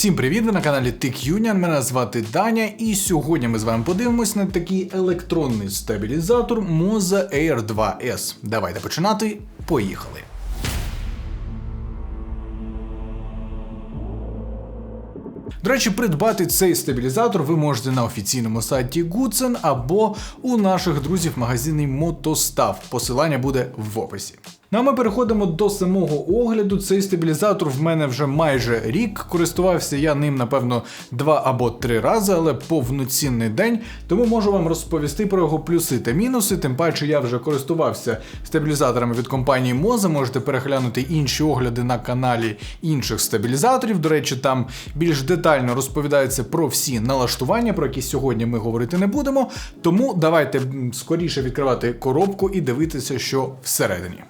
Всім привіт! Ви на каналі TechUnion, Мене звати Даня, і сьогодні ми з вами подивимось на такий електронний стабілізатор Moza Air 2S. Давайте починати. Поїхали. До речі, придбати цей стабілізатор ви можете на офіційному сайті Goodsen або у наших друзів магазині Мотостав. Посилання буде в описі. Ну а ми переходимо до самого огляду. Цей стабілізатор в мене вже майже рік. Користувався я ним, напевно, два або три рази, але повноцінний день. Тому можу вам розповісти про його плюси та мінуси. Тим паче я вже користувався стабілізаторами від компанії Moza. Можете переглянути інші огляди на каналі інших стабілізаторів. До речі, там більш детально розповідається про всі налаштування, про які сьогодні ми говорити не будемо. Тому давайте скоріше відкривати коробку і дивитися, що всередині.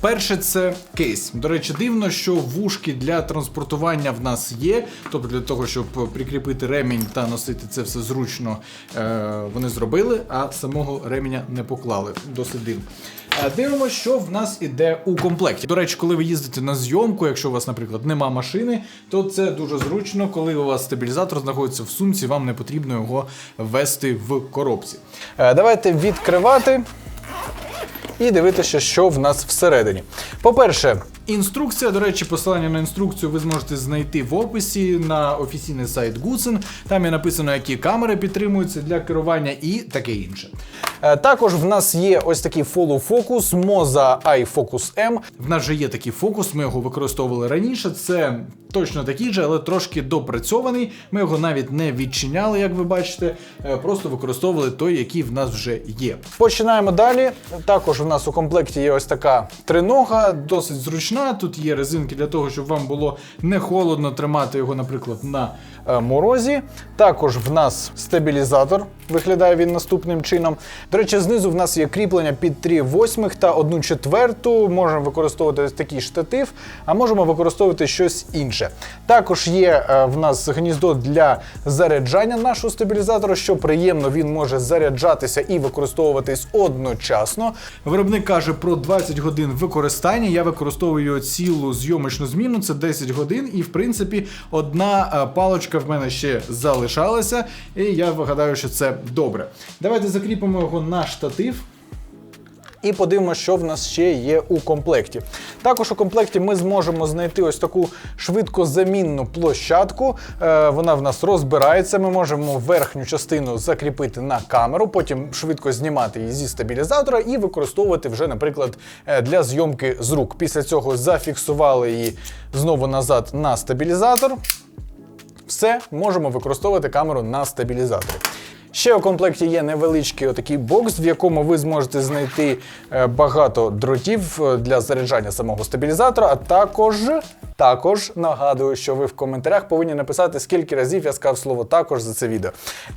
Перше це кейс. До речі, дивно, що вушки для транспортування в нас є. Тобто для того, щоб прикріпити ремінь та носити це все зручно, е, вони зробили, а самого ременя не поклали. Досить дивно. Е, Дивимося, що в нас іде у комплекті. До речі, коли ви їздите на зйомку, якщо у вас, наприклад, нема машини, то це дуже зручно, коли у вас стабілізатор знаходиться в сумці, вам не потрібно його ввести в коробці. Е, Давайте відкривати і дивитися, що в нас всередині. По-перше, інструкція, до речі, посилання на інструкцію ви зможете знайти в описі на офіційний сайт Гуцин. Там є написано, які камери підтримуються для керування і таке інше. Е, Також в нас є ось такий follow focus Moza iFocus M. В нас же є такий фокус, ми його використовували раніше. Це точно такий же, але трошки допрацьований. Ми його навіть не відчиняли, як ви бачите, е, просто використовували той, який в нас вже є. Починаємо далі. Також в нас у комплекті є ось така тринога, досить зручна. Тут є резинки для того, щоб вам було не холодно тримати його, наприклад, на морозі. Також в нас стабілізатор. Виглядає він наступним чином. До речі, знизу в нас є кріплення під 3 восьмих та 1 четверту. Можемо використовувати такий штатив, а можемо використовувати щось інше. Також є е, в нас гніздо для заряджання нашого стабілізатора, що приємно, він може заряджатися і використовуватись одночасно. Виробник каже про 20 годин використання. Я використовую цілу зйомочну зміну, це 10 годин, і в принципі одна е, в мене ще залишалася, і я вигадаю, що це добре. Давайте закріпимо його на штатив. І подивимося, що в нас ще є у комплекті. Також у комплекті ми зможемо знайти ось таку швидкозамінну площадку. Е, вона в нас розбирається. Ми можемо верхню частину закріпити на камеру, потім швидко знімати її зі стабілізатора і використовувати вже, наприклад, е, для зйомки з рук. Після цього зафіксували її знову назад на стабілізатор. Все, можемо використовувати камеру на стабілізаторі. Ще у комплекті є невеличкий отакий бокс, в якому ви зможете знайти е, багато дротів е, для заряджання самого стабілізатора, а також. Також нагадую, що ви в коментарях повинні написати, скільки разів я сказав слово також за це відео.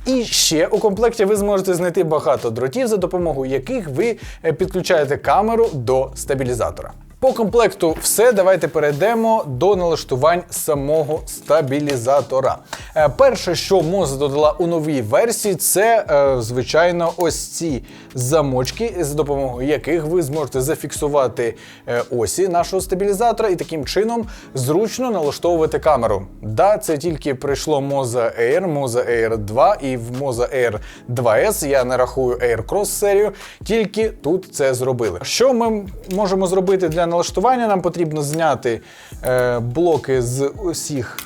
І ще у комплекті ви зможете знайти багато дротів, за допомогою яких ви е, підключаєте камеру до стабілізатора. По комплекту все. Давайте перейдемо до налаштувань самого стабілізатора. Е, Перше, що Moza додала у новій версії, це е, звичайно ось ці замочки, за допомогою яких ви зможете зафіксувати е, осі нашого стабілізатора і таким чином зручно налаштовувати камеру. Да, це тільки прийшло Moza Air, Moza Air 2 і в Moza Air 2S. Я не рахую Air Cross серію, тільки тут це зробили. Що ми можемо зробити для налаштування? Нам потрібно зняти е, блоки з усіх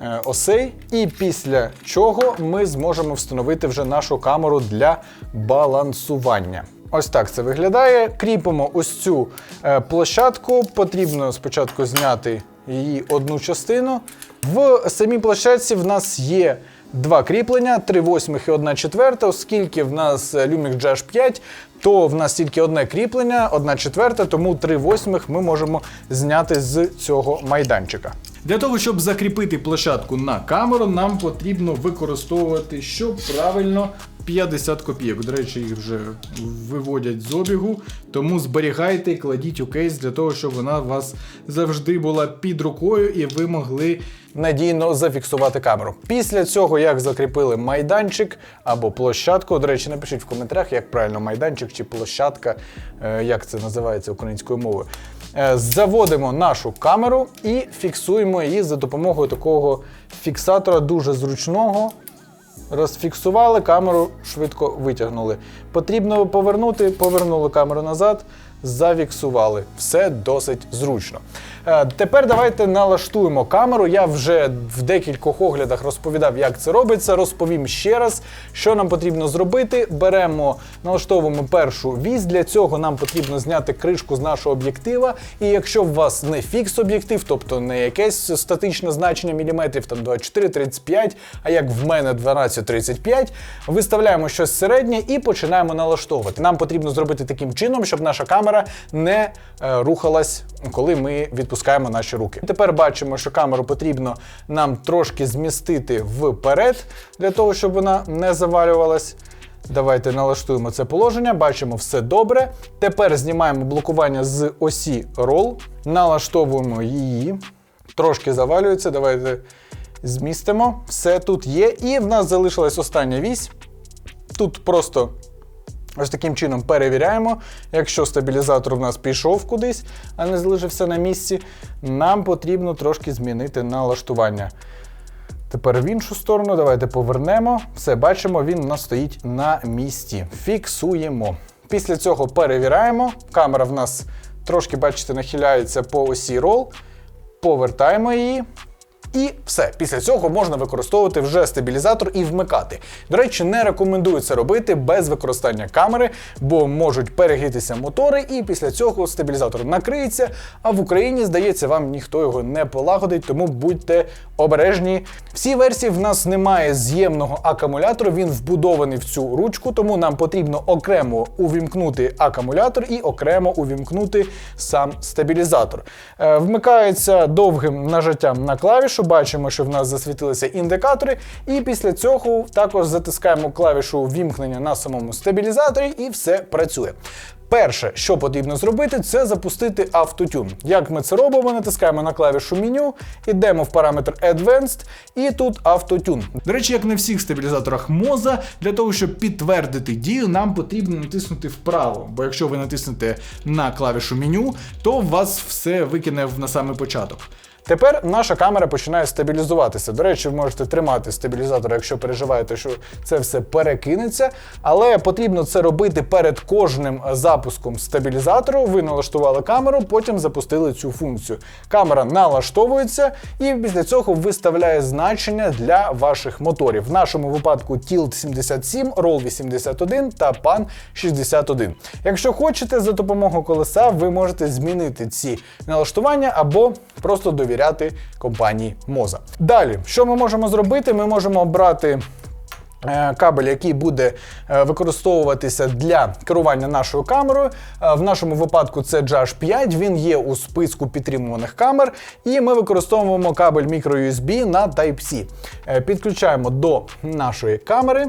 е, осей, і після чого ми зможемо встановити вже нашу камеру для балансування. Ось так це виглядає. Кріпимо ось цю е, площадку. Потрібно спочатку зняти її одну частину. В самій площадці в нас є два кріплення, 3 восьмих і 1 четверта, оскільки в нас Lumix GH5, то в нас тільки одне кріплення, одна четверта, тому три восьмих ми можемо зняти з цього майданчика. Для того, щоб закріпити площадку на камеру, нам потрібно використовувати, що правильно 50 копійок. До речі, їх вже виводять з обігу, тому зберігайте і кладіть у кейс для того, щоб вона у вас завжди була під рукою і ви могли надійно зафіксувати камеру. Після цього, як закріпили майданчик або площадку, до речі, напишіть в коментарях, як правильно майданчик чи площадка, е, як це називається українською мовою. Е, Заводимо нашу камеру і фіксуємо її за допомогою такого фіксатора дуже зручного. Розфіксували, камеру швидко витягнули. Потрібно повернути, повернули камеру назад, зафіксували. Все досить зручно. Е, Тепер давайте налаштуємо камеру. Я вже в декількох оглядах розповідав, як це робиться. Розповім ще раз, що нам потрібно зробити. Беремо, налаштовуємо першу вісь. Для цього нам потрібно зняти кришку з нашого об'єктива. І якщо у вас не фікс об'єктив, тобто не якесь статичне значення міліметрів, там 24-35, а як в мене 12-35, виставляємо щось середнє і починаємо налаштовувати. Нам потрібно зробити таким чином, щоб наша камера не е, рухалась, коли ми відпускаємо наші руки. Тепер бачимо, що камеру потрібно нам трошки змістити вперед, для того, щоб вона не завалювалась. Давайте налаштуємо це положення, бачимо все добре. Тепер знімаємо блокування з осі Roll, налаштовуємо її. Трошки завалюється. Давайте змістимо. Все тут є. І в нас залишилась остання вісь. Тут просто ось таким чином перевіряємо. Якщо стабілізатор в нас пішов кудись, а не залишився на місці, нам потрібно трошки змінити налаштування. Тепер в іншу сторону, давайте повернемо. Все, бачимо, він у нас стоїть на місці. Фіксуємо. Після цього перевіряємо. Камера в нас трошки, бачите, нахиляється по осі рол. Повертаємо її. І все. Після цього можна використовувати вже стабілізатор і вмикати. До речі, не рекомендую це робити без використання камери, бо можуть перегрітися мотори, і після цього стабілізатор накриється. А в Україні, здається, вам ніхто його не полагодить, тому будьте обережні. Всі версії в нас немає з'ємного акумулятора, він вбудований в цю ручку, тому нам потрібно окремо увімкнути акумулятор і окремо увімкнути сам стабілізатор. Е, Вмикається довгим нажаттям на клавішу. Бачимо, що в нас засвітилися індикатори, і після цього також затискаємо клавішу вімкнення на самому стабілізаторі, і все працює. Перше, що потрібно зробити, це запустити автотюн. Як ми це робимо, натискаємо на клавішу меню, йдемо в параметр Advanced, і тут автотюн. До речі, як на всіх стабілізаторах моза, для того, щоб підтвердити дію, нам потрібно натиснути вправо. Бо якщо ви натиснете на клавішу меню, то вас все викине на самий початок. Тепер наша камера починає стабілізуватися. До речі, ви можете тримати стабілізатор, якщо переживаєте, що це все перекинеться. Але потрібно це робити перед кожним запуском стабілізатору. Ви налаштували камеру, потім запустили цю функцію. Камера налаштовується і після цього виставляє значення для ваших моторів. В нашому випадку Tilt 77, Roll 81 та PAN 61. Якщо хочете, за допомогою колеса ви можете змінити ці налаштування або просто довіряти компанії Moza. Далі, що ми можемо зробити? Ми можемо обрати. е, Кабель, який буде е, використовуватися для керування нашою камерою. Е, В нашому випадку це GH5, він є у списку підтримуваних камер, і ми використовуємо кабель microUSB на Type-C. Підключаємо до нашої камери.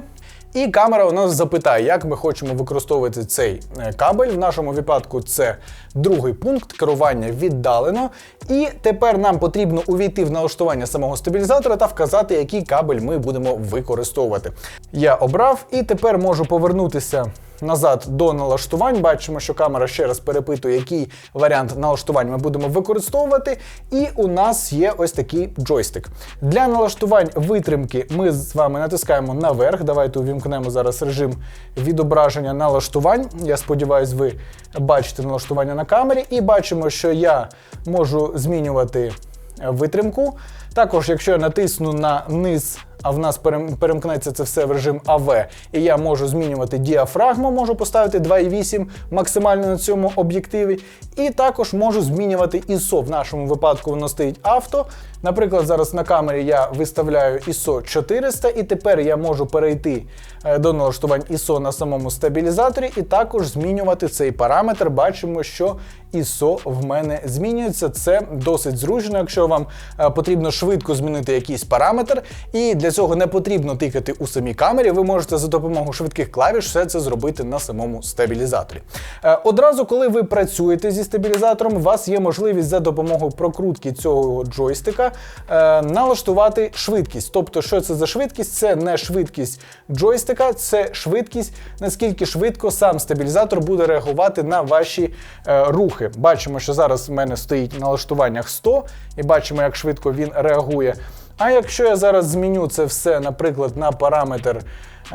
І камера у нас запитає, як ми хочемо використовувати цей е, кабель. В нашому випадку це другий пункт керування віддалено. І тепер нам потрібно увійти в налаштування самого стабілізатора та вказати, який кабель ми будемо використовувати. Я обрав і тепер можу повернутися назад до налаштувань. Бачимо, що камера ще раз перепитує, який варіант налаштувань ми будемо використовувати. І у нас є ось такий джойстик. Для налаштувань витримки ми з вами натискаємо наверх. Давайте увімкнемо зараз режим відображення налаштувань. Я сподіваюся, ви бачите налаштування на камері, і бачимо, що я можу змінювати витримку. Також, якщо я натисну на низ, а в нас перемкнеться це все в режим АВ, і я можу змінювати діафрагму, можу поставити 2,8 максимально на цьому об'єктиві. І також можу змінювати ISO. В нашому випадку воно стоїть авто. Наприклад, зараз на камері я виставляю ISO 400, і тепер я можу перейти е, до налаштувань ISO на самому стабілізаторі і також змінювати цей параметр. Бачимо, що ISO в мене змінюється. Це досить зручно, якщо вам е, потрібно швидко змінити якийсь параметр. І для цього не потрібно тикати у самій камері. Ви можете за допомогою швидких клавіш все це зробити на самому стабілізаторі. Е, Одразу, коли ви працюєте зі стабілізатором, у вас є можливість за допомогою прокрутки цього джойстика е, налаштувати швидкість. Тобто, що це за швидкість? Це не швидкість джойстика, це швидкість, наскільки швидко сам стабілізатор буде реагувати на ваші е, рухи. Бачимо, що зараз в мене стоїть на налаштуваннях 100, і бачимо, як швидко він реагує. А якщо я зараз зміню це все, наприклад, на параметр,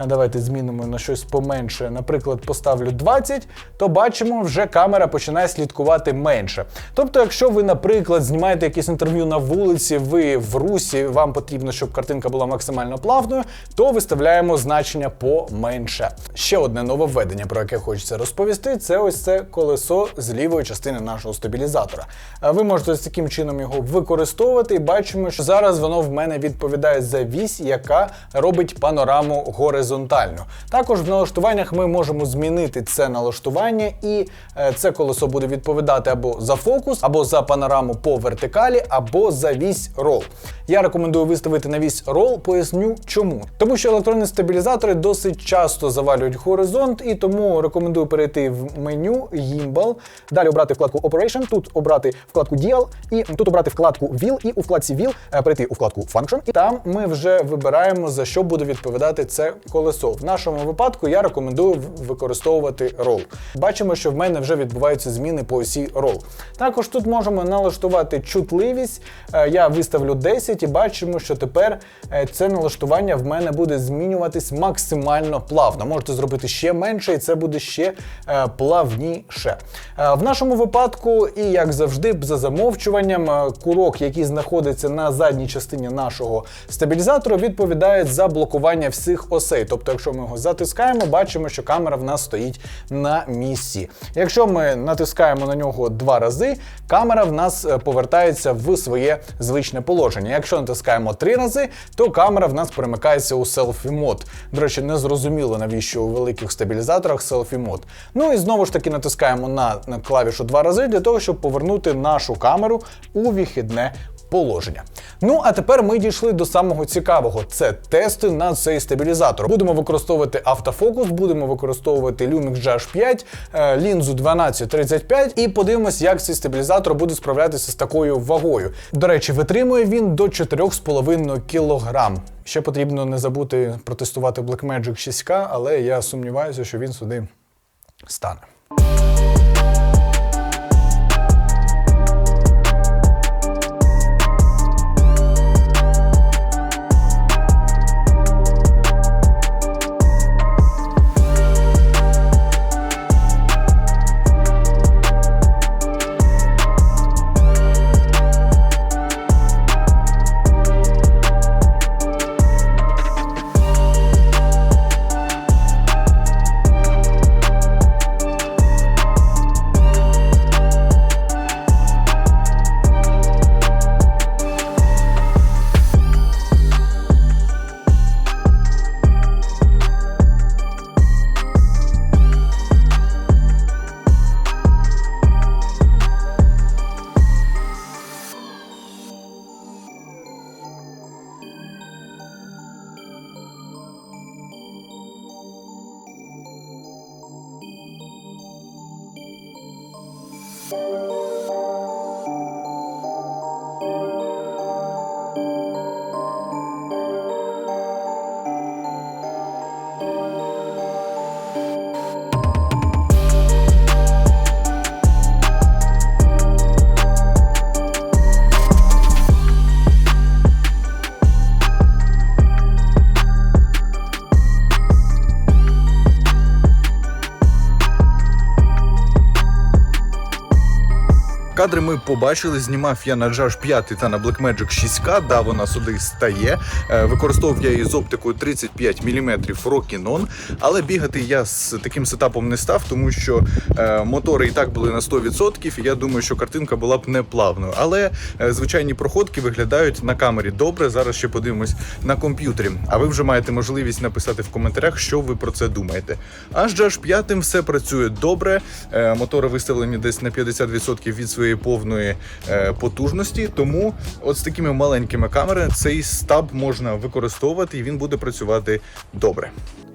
давайте змінимо на щось поменше, наприклад, поставлю 20, то бачимо, вже камера починає слідкувати менше. Тобто, якщо ви, наприклад, знімаєте якесь інтерв'ю на вулиці, ви в русі, вам потрібно, щоб картинка була максимально плавною, то виставляємо значення поменше. Ще одне нововведення, про яке хочеться розповісти, це ось це колесо з лівої частини нашого стабілізатора. Ви можете з таким чином його використовувати і бачимо, що зараз воно в мене відповідає за вісь, яка робить панораму горизонтальну. Також в налаштуваннях ми можемо змінити це налаштування, і е, це колесо буде відповідати або за фокус, або за панораму по вертикалі, або за вісь рол. Я рекомендую виставити на вісь рол, поясню чому. Тому що електронні стабілізатори досить часто завалюють горизонт, і тому рекомендую перейти в меню Gimbal, далі обрати вкладку Operation, тут обрати вкладку Dial, і тут обрати вкладку Wheel, і у вкладці Wheel е, перейти у вкладку Function, і там ми вже вибираємо за що буде відповідати це колесо. В нашому випадку я рекомендую використовувати рол. Бачимо, що в мене вже відбуваються зміни по осі рол. Також тут можемо налаштувати чутливість. Е, Я виставлю 10 і бачимо, що тепер е, це налаштування в мене буде змінюватись максимально плавно. Можете зробити ще менше, і це буде ще е, плавніше. В нашому випадку, і як завжди, за замовчуванням, курок, який знаходиться на задній частині нашого стабілізатора, відповідає за блокування всіх осей. Тобто, якщо ми його затискаємо, бачимо, що камера в нас стоїть на місці. Якщо ми натискаємо на нього два рази, камера в нас е, повертається в своє звичне положення. Якщо натискаємо три рази, то камера в нас перемикається у селфі мод. До речі, не зрозуміло, навіщо у великих стабілізаторах селфі мод. Ну і знову ж таки натискаємо на, на клавішу два рази для того, щоб повернути нашу камеру у вихідне положення. Ну а тепер ми дійшли до самого цікавого: це тести на цей стабілізатор. Будемо використовувати автофокус, будемо використовувати Lumix GH5, е, лінзу 1235 і подивимось, як цей стабілізатор буде справлятися з такою вагою. До речі, витримує він до 4,5 кг. Ще потрібно не забути протестувати Blackmagic 6K, але я сумніваюся, що він сюди стане. Кадри ми побачили, знімав я на Jazz 5 та на Blackmagic 6K, да, вона сюди стає. Е, Використовував я її з оптикою 35 мм Rokinon, але бігати я з таким сетапом не став, тому що е, мотори і так були на 100%, і я думаю, що картинка була б не плавною. Але е, звичайні проходки виглядають на камері добре. Зараз ще подивимось на комп'ютері. А ви вже маєте можливість написати в коментарях, що ви про це думаєте. А з 5 все працює добре. Мотори виставлені десь на 50% від своєї своєї повної е, потужності. Тому от з такими маленькими камерами цей стаб можна використовувати і він буде працювати добре.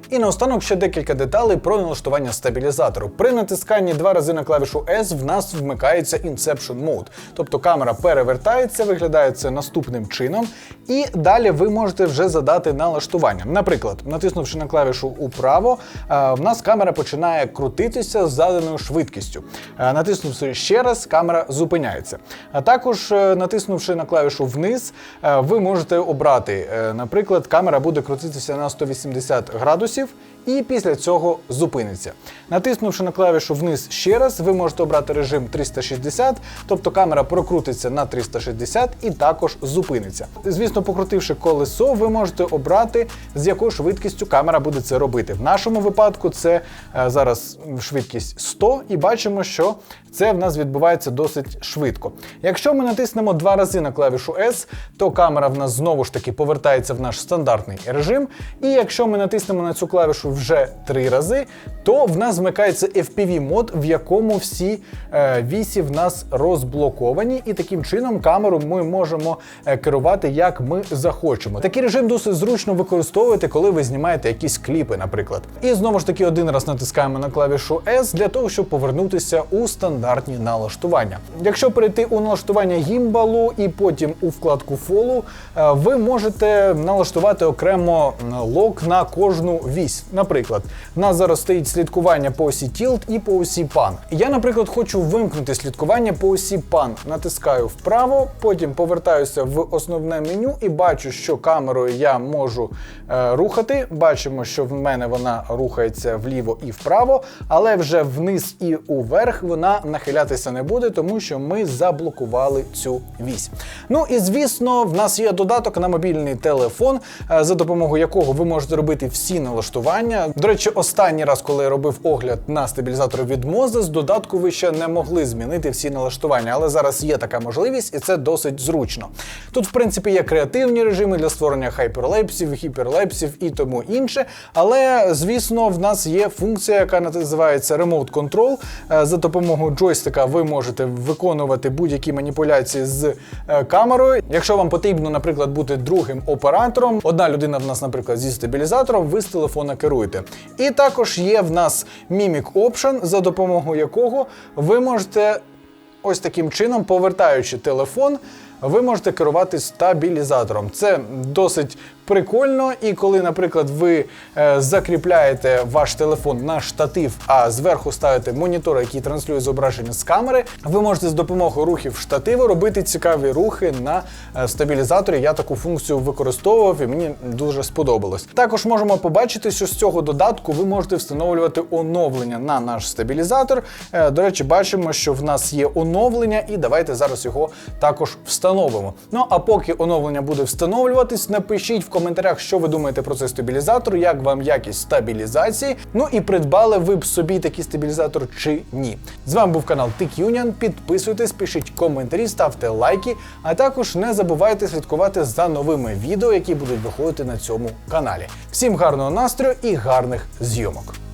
І наостанок ще декілька деталей про налаштування стабілізатору. При натисканні два рази на клавішу S в нас вмикається Inception Mode. Тобто камера перевертається, виглядає це наступним чином, і далі ви можете вже задати налаштування. Наприклад, натиснувши на клавішу управо, е, в нас камера починає крутитися з заданою швидкістю. Е, Натиснувши ще раз, камера зупиняється. А також, е, натиснувши на клавішу вниз, ви можете обрати, наприклад, камера буде крутитися на 180 градусів ресурсів і після цього зупиниться. Натиснувши на клавішу вниз ще раз, ви можете обрати режим 360, тобто камера прокрутиться на 360 і також зупиниться. Звісно, покрутивши колесо, ви можете обрати, з якою швидкістю камера буде це робити. В нашому випадку це е, зараз швидкість 100, і бачимо, що це в нас відбувається досить швидко. Якщо ми натиснемо два рази на клавішу S, то камера в нас знову ж таки повертається в наш стандартний режим. І якщо ми натиснемо на цю клавішу вже три рази, то в нас вмикається FPV мод, в якому всі е, вісі в нас розблоковані, і таким чином камеру ми можемо е, керувати як ми захочемо. Такий режим досить зручно використовувати, коли ви знімаєте якісь кліпи, наприклад. І знову ж таки один раз натискаємо на клавішу S для того, щоб повернутися у стандартні налаштування. Якщо перейти у налаштування гімбалу і потім у вкладку фолу, е, ви можете налаштувати окремо лок на кожну вісь. Наприклад, в нас зараз стоїть слідкування по осі Tilt і по осі PAN. Я, наприклад, хочу вимкнути слідкування по осі PAN. Натискаю вправо, потім повертаюся в основне меню і бачу, що камерою я можу е, рухати. Бачимо, що в мене вона рухається вліво і вправо, але вже вниз і уверх вона нахилятися не буде, тому що ми заблокували цю вісь. Ну і звісно, в нас є додаток на мобільний телефон, е, за допомогою якого ви можете робити всі налаштування. До речі, останній раз, коли я робив огляд на стабілізатори від з додатку ви ще не могли змінити всі налаштування, але зараз є така можливість, і це досить зручно. Тут, в принципі, є креативні режими для створення хайперлепсів, гіперлепсів і тому інше. Але, звісно, в нас є функція, яка називається Remote Control. Е, За допомогою джойстика ви можете виконувати будь-які маніпуляції з е, камерою. Якщо вам потрібно, наприклад, бути другим оператором, одна людина в нас, наприклад, зі стабілізатором, ви з телефона керуєте. І також є в нас Mimic Option, за допомогою якого ви можете ось таким чином, повертаючи телефон, ви можете керувати стабілізатором. Це досить прикольно. І коли, наприклад, ви е, закріпляєте ваш телефон на штатив, а зверху ставите монітор, який транслює зображення з камери, ви можете з допомогою рухів штативу робити цікаві рухи на е, стабілізаторі. Я таку функцію використовував і мені дуже сподобалось. Також можемо побачити, що з цього додатку ви можете встановлювати оновлення на наш стабілізатор. Е, До речі, бачимо, що в нас є оновлення, і давайте зараз його також встановимо. Ну а поки оновлення буде встановлюватись, напишіть в коментарях, що ви думаєте про цей стабілізатор, як вам якість стабілізації. Ну і придбали ви б собі такий стабілізатор чи ні. З вами був канал TechUnion. Підписуйтесь, пишіть коментарі, ставте лайки, а також не забувайте слідкувати за новими відео, які будуть виходити на цьому каналі. Всім гарного настрою і гарних зйомок!